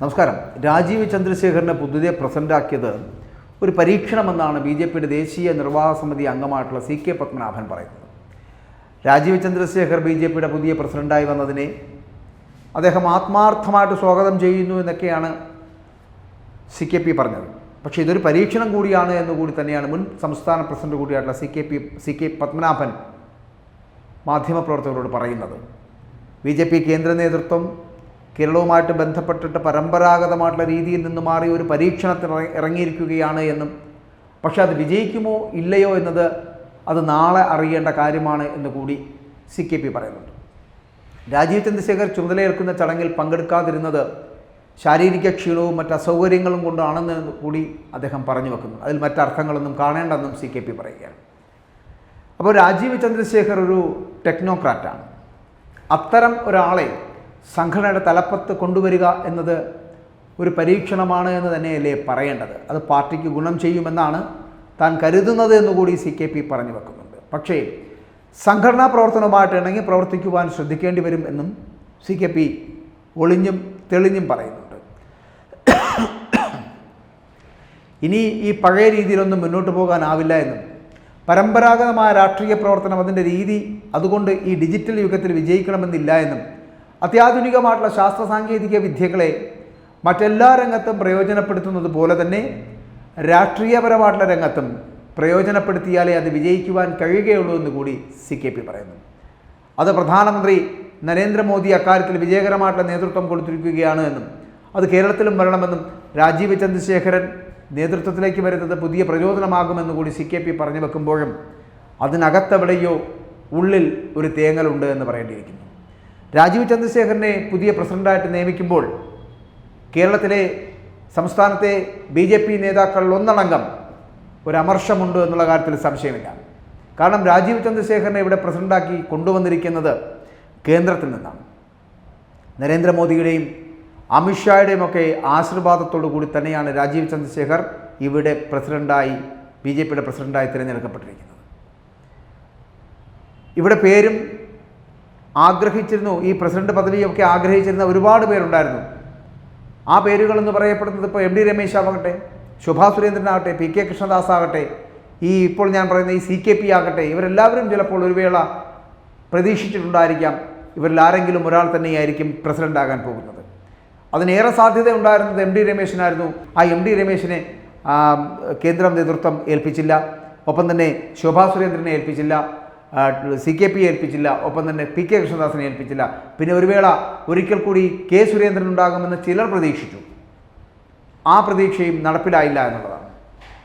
നമസ്കാരം. രാജീവ് ചന്ദ്രശേഖരനെ പുതുതെ പ്രസന്റാക്കിയത് ഒരു പരീക്ഷണമെന്നാണ് B J പിയുടെ ദേശീയ നിർവാഹ സമിതി അംഗമായിട്ടുള്ള സി കെ പത്മനാഭൻ പറയുന്നത്. രാജീവ് ചന്ദ്രശേഖർ ബി ജെ പിയുടെ പുതിയ പ്രസിഡന്റായി വന്നതിനെ അദ്ദേഹം ആത്മാർത്ഥമായിട്ട് സ്വാഗതം ചെയ്യുന്നു എന്നൊക്കെയാണ് സി കെ പി പറഞ്ഞത്. പക്ഷേ ഇതൊരു പരീക്ഷണം കൂടിയാണ് എന്നുകൂടി തന്നെയാണ് മുൻ സംസ്ഥാന president കൂടിയായിട്ടുള്ള C K P C K Padmanabhan മാധ്യമപ്രവർത്തകരോട് പറയുന്നത്. ബി ജെ പി കേന്ദ്ര നേതൃത്വം കേരളവുമായിട്ട് ബന്ധപ്പെട്ടിട്ട് പരമ്പരാഗതമായിട്ടുള്ള രീതിയിൽ നിന്ന് മാറി ഒരു പരീക്ഷണത്തിന് ഇറ- ഇറങ്ങിയിരിക്കുകയാണ് എന്നും. പക്ഷേ അത് വിജയിക്കുമോ ഇല്ലയോ എന്നത് അത് നാളെ അറിയേണ്ട കാര്യമാണ് എന്ന് കൂടി സി കെ പി പറയുന്നുണ്ട്. രാജീവ് ചന്ദ്രശേഖർ ചുമതലയേൽക്കുന്ന ചടങ്ങിൽ പങ്കെടുക്കാതിരുന്നത് ശാരീരിക ക്ഷീണവും മറ്റ് അസൗകര്യങ്ങളും കൊണ്ടാണെന്ന് കൂടി അദ്ദേഹം പറഞ്ഞു വെക്കുന്നു അതിൽ മറ്റർത്ഥങ്ങളൊന്നും കാണേണ്ടെന്നും സി കെ പി പറയുകയാണ്. അപ്പോൾ രാജീവ് ചന്ദ്രശേഖർ ഒരു ടെക്നോക്രാറ്റാണ്. അത്തരം ഒരാളെ സംഘടനയുടെ തലപ്പത്ത് കൊണ്ടുവരിക എന്നത് ഒരു പരീക്ഷണമാണ് എന്ന് തന്നെയല്ലേ പറയേണ്ടത്. അത് പാർട്ടിക്ക് ഗുണം ചെയ്യുമെന്നാണ് താൻ കരുതുന്നത് എന്നുകൂടി സി കെ പി പറഞ്ഞു വെക്കുന്നുണ്ട്. പക്ഷേ സംഘടനാ പ്രവർത്തനവുമായിട്ട് ഇണങ്ങി പ്രവർത്തിക്കുവാൻ ശ്രദ്ധിക്കേണ്ടി വരും എന്നും സി കെ പി ഒളിഞ്ഞും തെളിഞ്ഞും പറയുന്നുണ്ട്. ഇനി ഈ പഴയ രീതിയിലൊന്നും മുന്നോട്ട് പോകാനാവില്ല എന്നും പരമ്പരാഗതമായ രാഷ്ട്രീയ പ്രവർത്തനം അതിന്റെ രീതി അതുകൊണ്ട് ഈ ഡിജിറ്റൽ യുഗത്തിൽ വിജയിക്കണമെന്നില്ല എന്നും അത്യാധുനികമായിട്ടുള്ള ശാസ്ത്ര സാങ്കേതിക വിദ്യകളെ മറ്റെല്ലാ രംഗത്തും പ്രയോജനപ്പെടുത്തുന്നത് പോലെ തന്നെ രാഷ്ട്രീയപരമായിട്ടുള്ള രംഗത്തും പ്രയോജനപ്പെടുത്തിയാലേ അത് വിജയിക്കുവാൻ കഴിയുകയുള്ളൂ എന്ന് കൂടി സി കെ പി പറയുന്നു. അത് പ്രധാനമന്ത്രി നരേന്ദ്രമോദി അക്കാര്യത്തിൽ വിജയകരമായിട്ടുള്ള നേതൃത്വം കൊടുത്തിരിക്കുകയാണ് എന്നും അത് കേരളത്തിലും വരണമെന്നും രാജീവ് ചന്ദ്രശേഖരൻ നേതൃത്വത്തിലേക്ക് വരുന്നത് പുതിയ പ്രചോദനമാകുമെന്ന് കൂടി സി കെ പി പറഞ്ഞു വെക്കുമ്പോഴും അതിനകത്തെവിടെയോ ഉള്ളിൽ ഒരു തേങ്ങലുണ്ട് എന്ന് പറയേണ്ടിയിരിക്കുന്നു. രാജീവ് ചന്ദ്രശേഖരനെ പുതിയ പ്രസിഡന്റായിട്ട് നിയമിക്കുമ്പോൾ കേരളത്തിലെ സംസ്ഥാനത്തെ ബി ജെ പി നേതാക്കളിൽ ഒന്നടങ്കം ഒരു അമർഷമുണ്ട് എന്നുള്ള കാര്യത്തിൽ സംശയമില്ല. കാരണം രാജീവ് ചന്ദ്രശേഖരനെ ഇവിടെ പ്രസിഡന്റാക്കി കൊണ്ടുവന്നിരിക്കുന്നത് കേന്ദ്രത്തിൽ നിന്നാണ്. നരേന്ദ്രമോദിയുടെയും അമിത്ഷായുടെയും ഒക്കെ ആശീർവാദത്തോടു കൂടി തന്നെയാണ് രാജീവ് ചന്ദ്രശേഖർ ഇവിടെ പ്രസിഡന്റായി ബി ജെ പിയുടെ പ്രസിഡന്റായി തിരഞ്ഞെടുക്കപ്പെട്ടിരിക്കുന്നത്. ഇവിടെ പേരും ആഗ്രഹിച്ചിരുന്നു ഈ പ്രസിഡന്റ് പദവിയൊക്കെ ആഗ്രഹിച്ചിരുന്ന ഒരുപാട് പേരുണ്ടായിരുന്നു. ആ പേരുകളെന്ന് പറയപ്പെടുന്നത് ഇപ്പോൾ എം ഡി രമേശ് ആവട്ടെ ശുഭാ സുരേന്ദ്രനാകട്ടെ പി കെ കൃഷ്ണദാസ് ആകട്ടെ ഈ ഇപ്പോൾ ഞാൻ പറയുന്ന ഈ സി കെ പി ആകട്ടെ ഇവരെല്ലാവരും ചിലപ്പോൾ ഒരു വേള പ്രതീക്ഷിച്ചിട്ടുണ്ടായിരിക്കാം. ഇവരിൽ ആരെങ്കിലും ഒരാൾ തന്നെയായിരിക്കും പ്രസിഡന്റ് ആകാൻ പോകുന്നത്. അതിനേറെ സാധ്യത ഉണ്ടായിരുന്നത് എം ഡി രമേശിനായിരുന്നു. ആ എം ഡി രമേശിനെ കേന്ദ്ര നേതൃത്വം ഏൽപ്പിച്ചില്ല. ഒപ്പം തന്നെ ശോഭാ സുരേന്ദ്രനെ ഏൽപ്പിച്ചില്ല. സി കെ പി ഏൽപ്പിച്ചില്ല ഒപ്പം തന്നെ പി കെ കൃഷ്ണദാസിനെ ഏൽപ്പിച്ചില്ല. പിന്നെ ഒരു വേള ഒരിക്കൽ കൂടി കെ സുരേന്ദ്രൻ ഉണ്ടാകുമെന്ന് ചിലർ പ്രതീക്ഷിച്ചു. ആ പ്രതീക്ഷയും നടപ്പിലായില്ല എന്നുള്ളതാണ്.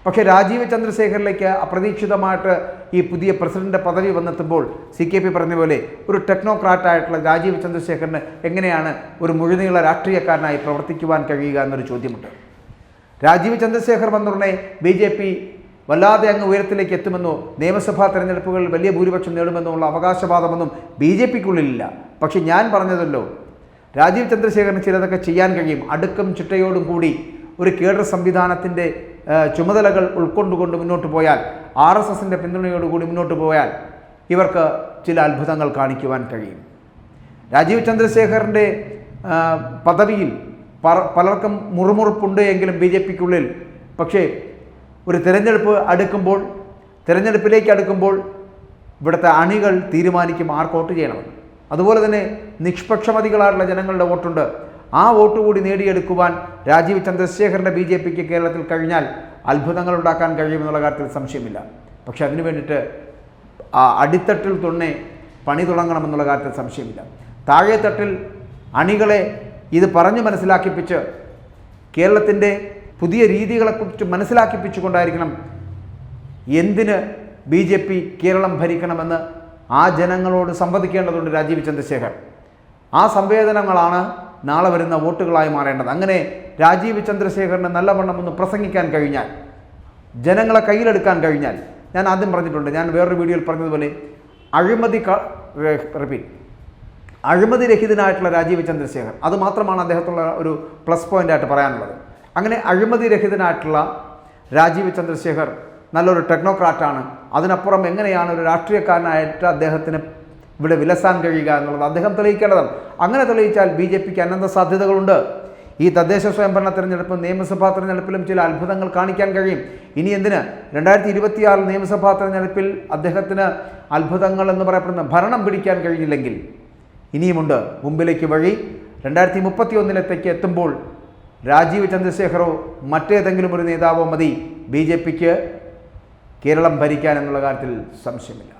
പക്ഷേ രാജീവ് ചന്ദ്രശേഖരിലേക്ക് അപ്രതീക്ഷിതമായിട്ട് ഈ പുതിയ പ്രസിഡന്റ് പദവി വന്നെത്തുമ്പോൾ സി കെ പി പറഞ്ഞ പോലെ ഒരു ടെക്നോക്രാറ്റായിട്ടുള്ള രാജീവ് ചന്ദ്രശേഖറിന് എങ്ങനെയാണ് ഒരു മുഴുനീള രാഷ്ട്രീയക്കാരനായി പ്രവർത്തിക്കുവാൻ കഴിയുക എന്നൊരു ചോദ്യമുണ്ട്. രാജീവ് ചന്ദ്രശേഖർ വന്നുടനെ ബി ജെ പി വല്ലാതെ അങ്ങ് ഉയരത്തിലേക്ക് എത്തുമെന്നോ നിയമസഭാ തെരഞ്ഞെടുപ്പുകളിൽ വലിയ ഭൂരിപക്ഷം നേടുമെന്നോ ഉള്ള അവകാശവാദമൊന്നും ബി ജെ പിക്കുള്ളിലില്ല. പക്ഷെ ഞാൻ പറഞ്ഞതല്ലോ രാജീവ് ചന്ദ്രശേഖരന് ചിലതൊക്കെ ചെയ്യാൻ കഴിയും. അടുക്കും ചിട്ടയോടും കൂടി ഒരു കേഡർ സംവിധാനത്തിന്റെ ചുമതലകൾ ഉൾക്കൊണ്ടുകൊണ്ട് മുന്നോട്ട് പോയാൽ ആർ എസ് എസിന്റെ പിന്തുണയോടുകൂടി മുന്നോട്ട് പോയാൽ ഇവർക്ക് ചില അത്ഭുതങ്ങൾ കാണിക്കുവാൻ കഴിയും. രാജീവ് ചന്ദ്രശേഖറിന്റെ പദവിയിൽ പല- പലർക്കും മുറുമുറുപ്പുണ്ട് എങ്കിലും ബി ജെ പിക്കുള്ളിൽ. പക്ഷേ ഒരു തിരഞ്ഞെടുപ്പ് അടുക്കുമ്പോൾ തിരഞ്ഞെടുപ്പിലേക്ക് അടുക്കുമ്പോൾ ഇവിടുത്തെ അണികൾ തീരുമാനിക്കും ആർക്ക് വോട്ട് ചെയ്യണമെന്ന്. അതുപോലെ തന്നെ നിഷ്പക്ഷമതികളായിട്ടുള്ള ജനങ്ങളുടെ വോട്ടുണ്ട്. ആ വോട്ട് കൂടി നേടിയെടുക്കുവാൻ രാജീവ് ചന്ദ്രശേഖരന്റെ ബി ജെ പിക്ക് കേരളത്തിൽ കഴിഞ്ഞാൽ അത്ഭുതങ്ങൾ ഉണ്ടാക്കാൻ കഴിയുമെന്നുള്ള കാര്യത്തിൽ സംശയമില്ല. പക്ഷേ അതിനു വേണ്ടിയിട്ട് ആ അടിത്തട്ടിൽ തന്നെ പണി തുടങ്ങണമെന്നുള്ള കാര്യത്തിൽ സംശയമില്ല. താഴെത്തട്ടിൽ അണികളെ ഇത് പറഞ്ഞു മനസ്സിലാക്കിപ്പിച്ച് കേരളത്തിന്റെ പുതിയ രീതികളെക്കുറിച്ച് മനസ്സിലാക്കിപ്പിച്ചുകൊണ്ടായിരിക്കണം എന്തിന് ബി ജെ പി കേരളം ഭരിക്കണമെന്ന് ആ ജനങ്ങളോട് സംവദിക്കേണ്ടതുണ്ട് രാജീവ് ചന്ദ്രശേഖർ. ആ സംവേദനങ്ങളാണ് നാളെ വരുന്ന വോട്ടുകളായി മാറേണ്ടത്. അങ്ങനെ രാജീവ് ചന്ദ്രശേഖറിന് നല്ലവണ്ണം ഒന്ന് പ്രസംഗിക്കാൻ കഴിഞ്ഞാൽ ജനങ്ങളെ കയ്യിലെടുക്കാൻ കഴിഞ്ഞാൽ ഞാൻ ആദ്യം പറഞ്ഞിട്ടുണ്ട് ഞാൻ വേറൊരു വീഡിയോയിൽ പറഞ്ഞതുപോലെ അഴിമതി റിപ്പീറ്റ്. അഴിമതി രഹിതനായിട്ടുള്ള രാജീവ് ചന്ദ്രശേഖർ അത് മാത്രമാണ് അദ്ദേഹത്തുള്ള ഒരു പ്ലസ് പോയിന്റായിട്ട് പറയാനുള്ളത്. അങ്ങനെ അഴിമതി രഹിതനായിട്ടുള്ള രാജീവ് ചന്ദ്രശേഖർ നല്ലൊരു ടെക്നോക്രാറ്റാണ് അതിനപ്പുറം എങ്ങനെയാണ് ഒരു രാഷ്ട്രീയക്കാരനായിട്ട് അദ്ദേഹത്തിന് ഇവിടെ വിലസാൻ കഴിയുക എന്നുള്ളത് അദ്ദേഹം തെളിയിക്കേണ്ടതാണ്. അങ്ങനെ തെളിയിച്ചാൽ ബി ജെ പിക്ക് അനന്ത സാധ്യതകളുണ്ട്. ഈ തദ്ദേശ സ്വയംഭരണ തെരഞ്ഞെടുപ്പും നിയമസഭാ തെരഞ്ഞെടുപ്പിലും ചില അത്ഭുതങ്ങൾ കാണിക്കാൻ കഴിയും. ഇനി എന്തിന്? രണ്ടായിരത്തി ഇരുപത്തിയാറ് നിയമസഭാ തെരഞ്ഞെടുപ്പിൽ അദ്ദേഹത്തിന് അത്ഭുതങ്ങൾ എന്ന് പറയപ്പെടുന്ന ഭരണം പിടിക്കാൻ കഴിഞ്ഞില്ലെങ്കിൽ ഇനിയുമുണ്ട്. മുമ്പിലേക്ക് വഴി രണ്ടായിരത്തി മുപ്പത്തി ഒന്നിലത്തേക്ക് എത്തുമ്പോൾ രാജീവ് ചന്ദ്രശേഖറോ മറ്റേതെങ്കിലും ഒരു നേതാവോ മതി. ബി ജെ പിക്ക് കേരളം ഭരിക്കാൻ എന്നുള്ള കാര്യത്തിൽ സംശയമില്ല.